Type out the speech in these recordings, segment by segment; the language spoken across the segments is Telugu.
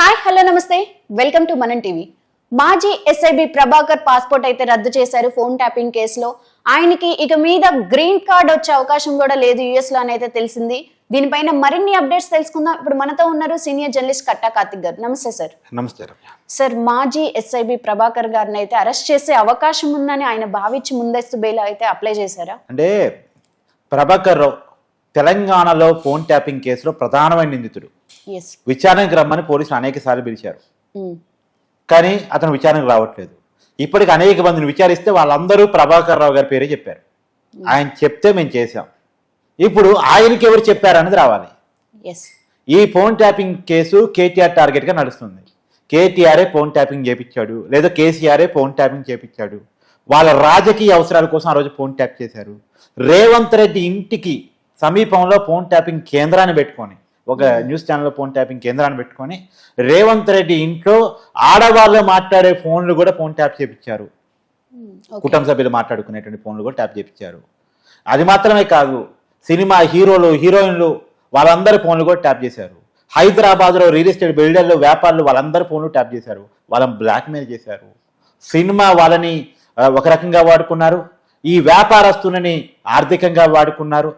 హాయ్ హలో నమస్తే. Welcome to Manam TV. మాజీ ఎస్ఐబి ప్రభాకర్ పాస్పోర్ట్ అయితే రద్దు చేశారు ఫోన్ ట్యాపింగ్ కేసులో. ఆయనకి ఇక మీద గ్రీన్ కార్డ్ వచ్చే అవకాశం కూడా లేదు యుఎస్లో అని అయితే తెలిసింది. దీనిపైన మరిన్ని అప్డేట్స్ తెలుసుకుందాం. ఇప్పుడు మనతో ఉన్నారు సీనియర్ జర్నలిస్ట్ కట్టా కార్తిక్ గారు. నమస్తే సార్. నమస్తే సార్ మాజీ ఎస్ఐబి ప్రభాకర్ గారిని అయితే అరెస్ట్ చేసే అవకాశం ఉందని ఆయన భావించి ముందస్తు బెయిల్ అయితే అప్లై చేశారా? అంటే ప్రభాకర్ రావు తెలంగాణలో ఫోన్ ట్యాపింగ్ కేసులో ప్రధానమైన నిందితుడు. విచారణకు రమ్మని పోలీసులు అనేక సార్లు పిలిచారు. కానీ అతను విచారణకు రావట్లేదు. ఇప్పటికి అనేక మందిని విచారిస్తే వాళ్ళందరూ ప్రభాకర్ రావు గారి పేరే చెప్పారు. ఆయన చెప్తే మేము చేశాం. ఇప్పుడు ఆయనకి ఎవరు చెప్పారనేది రావాలి. ఈ ఫోన్ ట్యాపింగ్ కేసు కేటీఆర్ టార్గెట్గా నడుస్తుంది. కేటీఆరే ఫోన్ ట్యాపింగ్ చేపించాడు. లేదా కేసీఆరే ఫోన్ ట్యాపింగ్ చేపించాడు. వాళ్ళ రాజకీయ అవసరాల కోసం ఆ రోజు ఫోన్ ట్యాప్ చేశారు. రేవంత్ రెడ్డి ఇంటికి సమీపంలో ఫోన్ ట్యాపింగ్ కేంద్రాన్ని పెట్టుకొని ఒక న్యూస్ ఛానల్లో ఫోన్ ట్యాపింగ్ కేంద్రాన్ని పెట్టుకొని రేవంత్ రెడ్డి ఇంట్లో ఆడవాళ్ళు మాట్లాడే ఫోన్లు కూడా ఫోన్ ట్యాప్ చేపించారు. కుటుంబ సభ్యులు మాట్లాడుకునేటువంటి ఫోన్లు కూడా ట్యాప్ చేపించారు. అది మాత్రమే కాదు సినిమా హీరోలు హీరోయిన్లు వాళ్ళందరి ఫోన్లు కూడా ట్యాప్ చేశారు. హైదరాబాద్లో రియల్ ఎస్టేట్ బిల్డర్లు వ్యాపారులు వాళ్ళందరి ఫోన్లు ట్యాప్ చేశారు. వాళ్ళని బ్లాక్మెయిల్ చేశారు. సినిమా వాళ్ళని ఒక రకంగా వాడుకున్నారు. ఈ వ్యాపారస్తులని ఆర్థికంగా వాడుకున్నారు.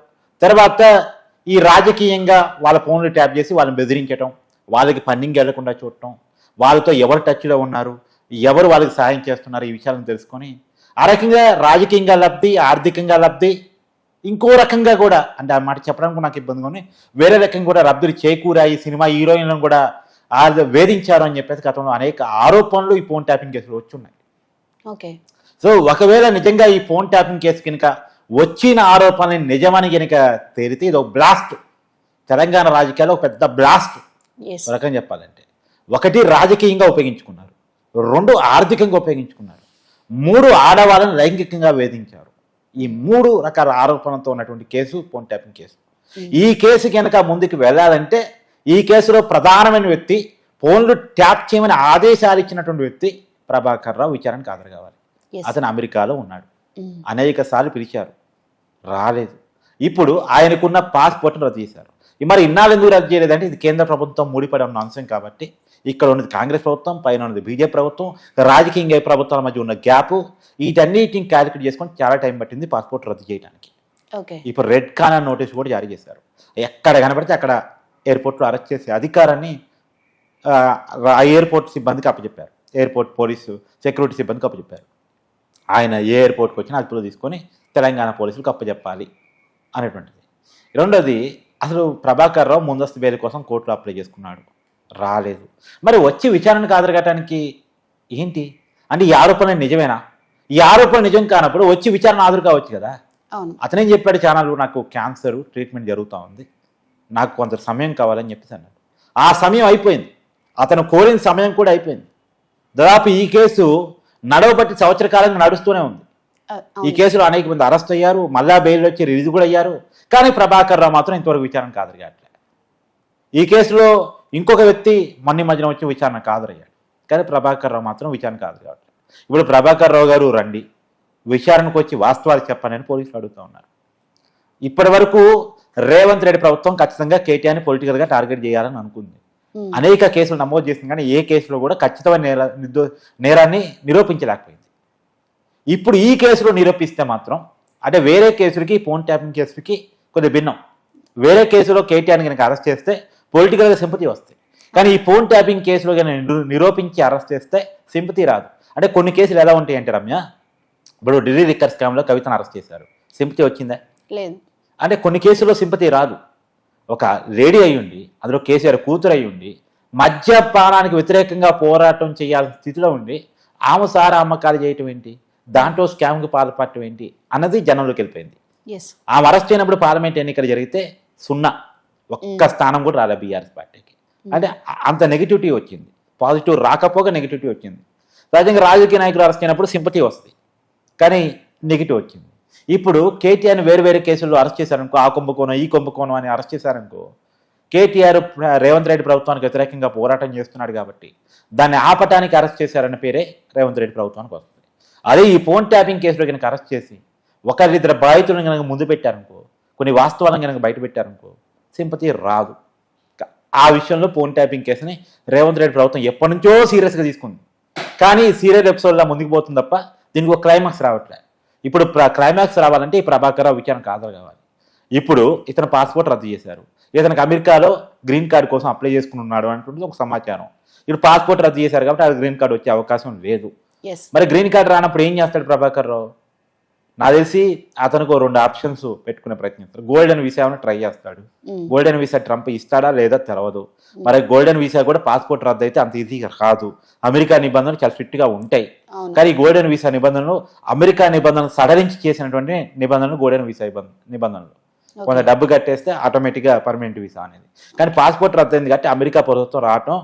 తర్వాత ఈ రాజకీయంగా వాళ్ళ ఫోన్లు ట్యాప్ చేసి వాళ్ళని బెదిరించటం వాళ్ళకి ఫండింగ్ వెళ్ళకుండా చూడటం వాళ్ళతో ఎవరు టచ్లో ఉన్నారు ఎవరు వాళ్ళకి సహాయం చేస్తున్నారు ఈ విషయాలను తెలుసుకొని ఆ రకంగా రాజకీయంగా లబ్ధి ఆర్థికంగా లబ్ధి ఇంకో రకంగా కూడా అంటే ఆ మాట చెప్పడానికి నాకు ఇబ్బందిగా ఉంది. వేరే రకంగా కూడా లబ్ధులు చేకూరాయి సినిమా హీరోయిన్లను కూడా ఆ వేధించారు అని చెప్పేసి గతంలో అనేక ఆరోపణలు ఈ ఫోన్ ట్యాపింగ్ కేసులో వచ్చి ఉన్నాయి ఓకే. సో ఒకవేళ నిజంగా ఈ ఫోన్ ట్యాపింగ్ కేసు కనుక వచ్చిన ఆరోపణలు నిజమని కనుక తేలితే ఇది ఒక బ్లాస్ట్ తెలంగాణ రాజకీయాల్లో ఒక పెద్ద బ్లాస్ట్ రకంగా చెప్పాలంటే. ఒకటి రాజకీయంగా ఉపయోగించుకున్నారు. రెండు ఆర్థికంగా ఉపయోగించుకున్నారు. మూడు ఆడవాళ్ళని లైంగికంగా వేధించారు. ఈ మూడు రకాల ఆరోపణలతో ఉన్నటువంటి కేసు ఫోన్ ట్యాపింగ్ కేసు. ఈ కేసు కనుక ముందుకు వెళ్ళాలంటే ఈ కేసులో ప్రధానమైన వ్యక్తి ఫోన్లు ట్యాప్ చేయమని ఆదేశాలు ఇచ్చినటువంటి వ్యక్తి ప్రభాకర్ రావు విచారణకు హాజరు కావాలి. అతను అమెరికాలో ఉన్నాడు. అనేక సార్లు పిలిచారు. రాలేదు. ఇప్పుడు ఆయనకున్న పాస్పోర్ట్ను రద్దు చేశారు. మరి ఇన్నాళ్ళు ఎందుకు రద్దు చేయలేదంటే ఇది కేంద్ర ప్రభుత్వం ముడిపడి ఉన్న అంశం కాబట్టి ఇక్కడ ఉన్నది కాంగ్రెస్ ప్రభుత్వం పైన ఉన్నది బీజేపీ ప్రభుత్వం రాజకీయంగా ఈ ప్రభుత్వాల మధ్య ఉన్న గ్యాప్ వీటన్నిటిని క్యాలిక్యులేట్ చేసుకొని చాలా టైం పట్టింది పాస్పోర్ట్ రద్దు చేయడానికి. ఓకే. ఇప్పుడు రెడ్ కార్నర్ నోటీస్ కూడా జారీ చేశారు. ఎక్కడ కనబడితే అక్కడ ఎయిర్పోర్ట్లో అరెస్ట్ చేసే అధికారాన్ని ఆ ఎయిర్పోర్ట్ సిబ్బందికి అప్పచెప్పారు. ఎయిర్పోర్ట్ పోలీసు సెక్యూరిటీ సిబ్బందికి అప్పచెప్పారు. ఆయన ఏ ఎయిర్పోర్ట్కి వచ్చినా అదుపులో తీసుకొని తెలంగాణ పోలీసులకు అప్పచెప్పాలి అనేటువంటిది. రెండోది అసలు ప్రభాకర్ రావు ముందస్తు బెయిల్ కోసం కోర్టులో అప్లై చేసుకున్నాడు. రాలేదు. మరి వచ్చి విచారణకు హాజరుగటానికి ఏంటి? అంటే ఈ ఆరోపణ నిజమేనా? ఈ ఆరోపణ నిజం కానప్పుడు వచ్చి విచారణ హాజరు కావచ్చు కదా? అతనేం చెప్పాడు? ఛానల్ నాకు క్యాన్సర్ ట్రీట్మెంట్ జరుగుతూ ఉంది. నాకు కొంత సమయం కావాలని చెప్పేసి అన్నాడు. ఆ సమయం అయిపోయింది. అతను కోరిన సమయం కూడా అయిపోయింది. దాదాపు ఈ కేసు నడవబట్టి సంవత్సర కాలంగా నడుస్తూనే ఉంది. ఈ అవును. కేసులో అనేక మంది అరెస్ట్ అయ్యారు మళ్ళా బెయిల్ వచ్చి రిలీజ్ కూడా అయ్యారు. కానీ ప్రభాకర్ రావు మాత్రం ఇంతవరకు విచారణ కాదు కావట్లే ఈ కేసులో ఇంకొక వ్యక్తి మొన్న ఈ మధ్యన వచ్చి విచారణకు హాజరయ్యాడు కానీ ప్రభాకర్ రావు మాత్రం విచారణకు హాజరు కావట్లేదు ఇప్పుడు ప్రభాకర్ రావు గారు రండి విచారణకు వచ్చి వాస్తవాలు చెప్పండి అని పోలీసులు అడుగుతూ ఉన్నారు. ఇప్పటి వరకు రేవంత్ రెడ్డి ప్రభుత్వం ఖచ్చితంగా కేటీఆర్ని పొలిటికల్గా టార్గెట్ చేయాలని అనుకుంది. ఉమ్. అనేక కేసులు నమోదు చేసింది కానీ ఏ కేసులో కూడా ఖచ్చితమైన నేర నిర్దో నేరాన్ని నిరూపించలేకపోయింది. ఇప్పుడు ఈ కేసులో నిరూపిస్తే మాత్రం అంటే వేరే కేసులకి ఫోన్ ట్యాపింగ్ కేసులకి కొద్దిగా భిన్నం. వేరే కేసులో కేటీఆర్ని కనుక అరెస్ట్ చేస్తే పొలిటికల్గా సింపతి వస్తాయి. కానీ ఈ ఫోన్ ట్యాపింగ్ కేసులో నిరూ- నిరూపించి అరెస్ట్ చేస్తే సింపతి రాదు. అంటే కొన్ని కేసులు ఎలా ఉంటాయి అంటే రమ్య ఇప్పుడు ఢిల్లీ లిక్కర్ స్కామ్లో కవితను అరెస్ట్ చేశారు. సింపతి వచ్చిందా? లేదు. అంటే కొన్ని కేసుల్లో సింపతి రాదు. ఒక లేడీ అయి ఉండి అందులో కేసీఆర్ కూతురు అయి ఉండి మద్యపానానికి వ్యతిరేకంగా పోరాటం చేయాల్సిన స్థితిలో ఉండి ఆమె సారా అమ్మకాలు చేయటం ఏంటి? దాంట్లో స్కామ్కి పాల్పడటం ఏంటి అన్నది జనంలోకి వెళ్ళిపోయింది. ఆమె అరెస్ట్ అయినప్పుడు పార్లమెంట్ ఎన్నికలు జరిగితే సున్నా. ఒక్క స్థానం కూడా రాలే బీఆర్ఎస్ పార్టీకి. అంటే అ- అంత నెగిటివిటీ వచ్చింది. పాజిటివ్ రాకపోగా నెగిటివిటీ వచ్చింది. సహజంగా రాజకీయ నాయకులు అరెస్ట్ అయినప్పుడు సింపతి వస్తుంది. కానీ నెగిటివ్ వచ్చింది. ఇప్పుడు కేటీఆర్ని వేరు వేరే కేసుల్లో అరెస్ట్ చేశారనుకో ఆ కుంభకోణం ఈ కుంభకోణం అని అరెస్ట్ చేశారనుకో కేటీఆర్ రేవంత్ రెడ్డి ప్రభుత్వానికి వ్యతిరేకంగా పోరాటం చేస్తున్నాడు కాబట్టి దాన్ని ఆపటానికి అరెస్ట్ చేశారన్న పేరే రేవంత్ రెడ్డి ప్రభుత్వానికి వస్తుంది. అదే ఈ ఫోన్ ట్యాపింగ్ కేసులో కనుక అరెస్ట్ చేసి ఒకరిద్దరు బాధితులను కనుక ముందు పెట్టారనుకో కొన్ని వాస్తవాలను కనుక బయట పెట్టారనుకో సింపతి రాదు. ఆ విషయంలో ఫోన్ ట్యాపింగ్ కేసుని రేవంత్ రెడ్డి ప్రభుత్వం ఎప్పటి నుంచో సీరియస్గా తీసుకుంది. కానీ సీరియల్ ఎపిసోడ్లా ముందుకు పోతుంది తప్ప దీనికి ఒక క్లైమాక్స్ రావట్లే. ఇప్పుడు క్లైమాక్స్ రావాలంటే ఈ ప్రభాకర్ రావు విచారణకు హాజరు కావాలి. ఇప్పుడు ఇతను పాస్పోర్ట్ రద్దు చేశారు. ఇతనికి అమెరికాలో గ్రీన్ కార్డు కోసం అప్లై చేసుకుని ఉన్నాడు అంటుంది ఒక సమాచారం. ఇప్పుడు పాస్పోర్ట్ రద్దు చేశారు కాబట్టి ఆ గ్రీన్ కార్డు వచ్చే అవకాశం లేదు. మరి గ్రీన్ కార్డు రానప్పుడు ఏం చేస్తాడు ప్రభాకర్ రావు? నాకు తెలిసి అతనికి రెండు ఆప్షన్స్ పెట్టుకునే ప్రయత్నిస్తాడు గోల్డెన్ వీసాను ట్రై చేస్తాడు. గోల్డెన్ వీసా ట్రంప్ ఇస్తాడా లేదా తెలవదు. మరి గోల్డెన్ వీసా కూడా పాస్పోర్ట్ రద్దు అయితే అంత ఈజీగా కాదు. అమెరికా నిబంధనలు చాలా స్ట్రిక్ట్గా ఉంటాయి. కానీ గోల్డెన్ వీసా నిబంధనలు అమెరికా నిబంధనలు సడలించి చేసినటువంటి నిబంధనలు గోల్డెన్ వీసా నిబంధనలు. కొంత డబ్బు కట్టేస్తే ఆటోమేటిక్గా పర్మనెంట్ వీసా అనేది. కానీ పాస్పోర్ట్ రద్దు అయింది కాబట్టి అమెరికా ప్రభుత్వం రావటం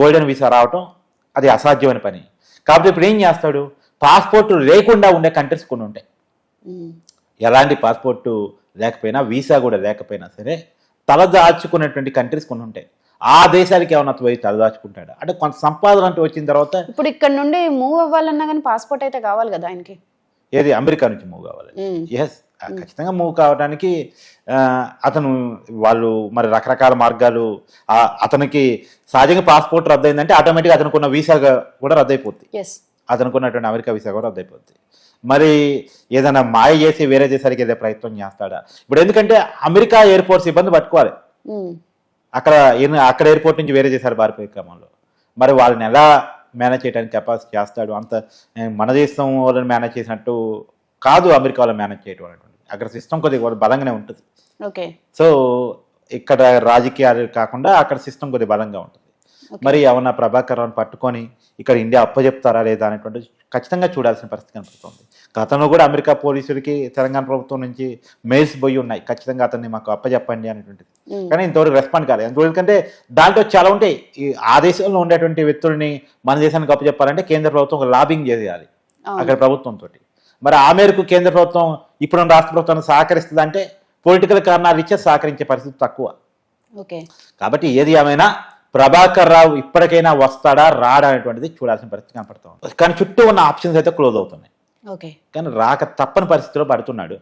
గోల్డెన్ వీసా రావటం అది అసాధ్యమైన పని. కాబట్టి ఇప్పుడు ఏం చేస్తాడు? పాస్పోర్ట్ లేకుండా ఉండే కంట్రీస్ కొన్ని ఉంటాయి. ఎలాంటి పాస్పోర్టు లేకపోయినా వీసా కూడా లేకపోయినా సరే తలదాచుకునేటువంటి కంట్రీస్ కొన్ని ఉంటాయి. ఆ దేశానికి ఏమన్నా పోయి తలదాచుకుంటాడు? అంటే కొంత సంపాదన అంటూ వచ్చిన తర్వాత ఇప్పుడు ఇక్కడ నుండి మూవ్ అవ్వాలన్నా కానీ పాస్పోర్ట్ అయితే కావాలి కదా ఆయనకి. ఏది? అమెరికా నుంచి మూవ్ కావాలి. ఎస్ ఖచ్చితంగా మూవ్ కావడానికి అతను వాళ్ళు మరి రకరకాల మార్గాలు అతనికి సహజంగా పాస్పోర్ట్ రద్దయిందంటే ఆటోమేటిక్గా అతనికి ఉన్న వీసా కూడా రద్దయిపోద్ది. ఎస్ అతనికి ఉన్నటువంటి అమెరికా వీసా కూడా రద్దయిపోద్ది. మరి ఏదైనా మాయ చేసి వేరే దేశానికి వెళ్ళే ప్రయత్నం చేస్తాడా? ఇప్పుడు ఎందుకంటే అమెరికా ఎయిర్పోర్ట్స్ ఇబ్బంది పట్టుకోవాలి. అక్కడ అక్కడ ఎయిర్పోర్ట్ నుంచి వేరే దేశాలు పారిపోయే క్రమంలో. మరి వాళ్ళని ఎలా మేనేజ్ చేయడానికి కెపాసిటీ చేస్తాడు? అంత మన దేశం వాళ్ళని మేనేజ్ చేసినట్టు కాదు అమెరికా వాళ్ళని మేనేజ్ చేయడం అక్కడ సిస్టమ్ కొద్దిగా బలంగానే ఉంటుంది. ఓకే. సో ఇక్కడ రాజకీయాలు కాకుండా అక్కడ సిస్టమ్ కొద్దిగా బలంగా ఉంటుంది. మరి ఏమన్నా ప్రభాకర్ రావుని పట్టుకొని ఇక్కడ ఇండియా అప్పచెప్తారా లేదా అనేటువంటి ఖచ్చితంగా చూడాల్సిన పరిస్థితి కనిపిస్తుంది గతంలో కూడా అమెరికా పోలీసులకి తెలంగాణ ప్రభుత్వం నుంచి మెయిల్స్ పోయి ఉన్నాయి. ఖచ్చితంగా అతన్ని మాకు అప్పచెప్పండి అనేటువంటిది. కానీ ఇంతవరకు రెస్పాండ్ కాలేదు. ఎందుకంటే దాంట్లో చాలా ఉంటాయి. ఈ ఆ దేశంలో ఉండేటువంటి వ్యక్తుల్ని మన దేశానికి అప్పచెప్పాలంటే కేంద్ర ప్రభుత్వం ఒక లాబింగ్ చేయాలి. అక్కడ ప్రభుత్వంతో మరి ఆ మేరకు కేంద్ర ప్రభుత్వం ఇప్పుడు రాష్ట్ర ప్రభుత్వాన్ని సహకరిస్తుంది అంటే పొలిటికల్ కారణాలు ఇచ్చే సహకరించే పరిస్థితి తక్కువ. ఓకే. కాబట్టి ఏది ఏమైనా ప్రభాకర్ రావు ఇప్పటికైనా వస్తాడా రాడా అనేటువంటిది చూడాల్సిన పరిస్థితి కనపడుతుంది కానీ చుట్టూ ఉన్న ఆప్షన్స్ అయితే క్లోజ్ అవుతున్నాయి. ఓకే. కానీ రాక తప్పని పరిస్థితిలో పడుతున్నాడు.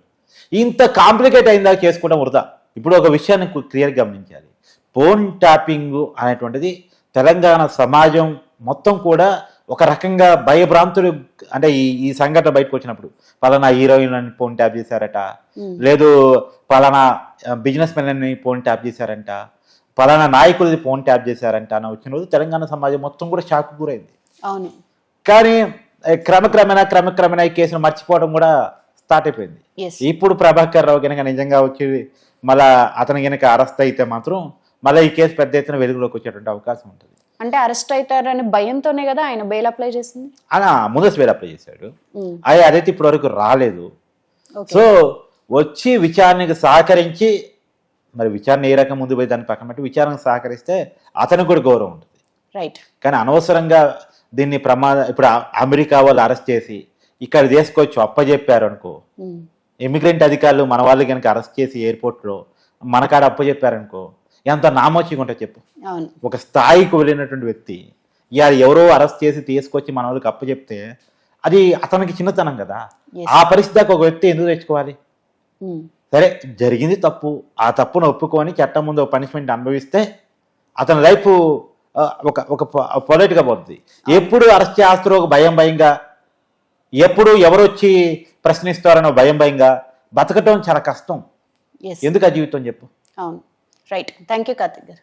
ఇంత కాంప్లికేట్ అయిందా చేసుకోవడం వృధా. ఇప్పుడు ఒక విషయాన్ని క్లియర్ గమనించాలి. ఫోన్ ట్యాపింగ్ అనేటువంటిది తెలంగాణ సమాజం మొత్తం కూడా ఒక రకంగా భయభ్రాంతులు అంటే ఈ ఈ సంఘటన బయటకు వచ్చినప్పుడు పలానా హీరోయిన్ అని ఫోన్ ట్యాప్ చేశారట. లేదు పలానా బిజినెస్ మెన్ అని ఫోన్ ట్యాప్ చేశారంట. పలానా నాయకులది ఫోన్ ట్యాప్ చేశారంట అని వచ్చిన రోజు తెలంగాణ సమాజం మొత్తం కూడా షాక్ గురైంది. అవును. కానీ క్రమక్రమేణా క్రమక్రమేణా ఈ కేసును మర్చిపోవడం కూడా స్టార్ట్ అయిపోయింది. ఇప్పుడు ప్రభాకర్ రావు కనుక నిజంగా వచ్చి మళ్ళా అతను కనుక అరెస్ట్ అయితే మాత్రం మళ్ళీ ఈ కేసు పెద్ద ఎత్తున వెలుగులోకి వచ్చేటువంటి అవకాశం ఉంటుంది. అంటే అరెస్ట్ అవుతారని భయంతోనే కదా ఆయన బెయిల్ అప్లై చేసింది? అలా ముందస్తు వేలు అప్లై చేశాడు. అది అదైతే ఇప్పటి వరకు రాలేదు. సో వచ్చి విచారణకు సహకరించి మరి విచారణ ఏ రకం ముందు పోయి దాన్ని పక్కన పెట్టి విచారణకు సహకరిస్తే అతనికి కూడా గౌరవం ఉంటుంది. రైట్ కానీ అనవసరంగా దీన్ని ప్రమాద ఇప్పుడు అమెరికా వాళ్ళు అరెస్ట్ చేసి ఇక్కడ తీసుకొచ్చి అప్పచెప్పారు అనుకో. ఇమిగ్రెంట్ అధికారులు మన వాళ్ళు కనుక అరెస్ట్ చేసి ఎయిర్పోర్ట్లో మన కాడ అప్పచెప్పారనుకో ఎంత నామోచిగా ఉంటుంది చెప్పు. ఒక స్థాయికి వెళ్ళినటువంటి వ్యక్తి ఇవాళ ఎవరో అరెస్ట్ చేసి తీసుకొచ్చి మన వాళ్ళకి అప్పచెప్తే అది అతనికి చిన్నతనం కదా. ఆ పరిస్థితి దాకా ఒక వ్యక్తి ఎందుకు తెచ్చుకోవాలి. సరే జరిగింది తప్పు. ఆ తప్పును ఒప్పుకొని చట్టం ముందు పనిష్మెంట్ అనుభవిస్తే అతని లైఫ్ ఒక ఒక పొలైట్గా పోతుంది ఎప్పుడు అరెస్ట్ చేస్తారో ఒక భయం భయంగా? ఎప్పుడు ఎవరు వచ్చి ప్రశ్నిస్తారనో భయం భయంగా? బతకటం చాలా కష్టం. ఎందుకు ఆ జీవితం చెప్పు. అవును. రైట్ థ్యాంక్ యూ కార్తిక్ గారు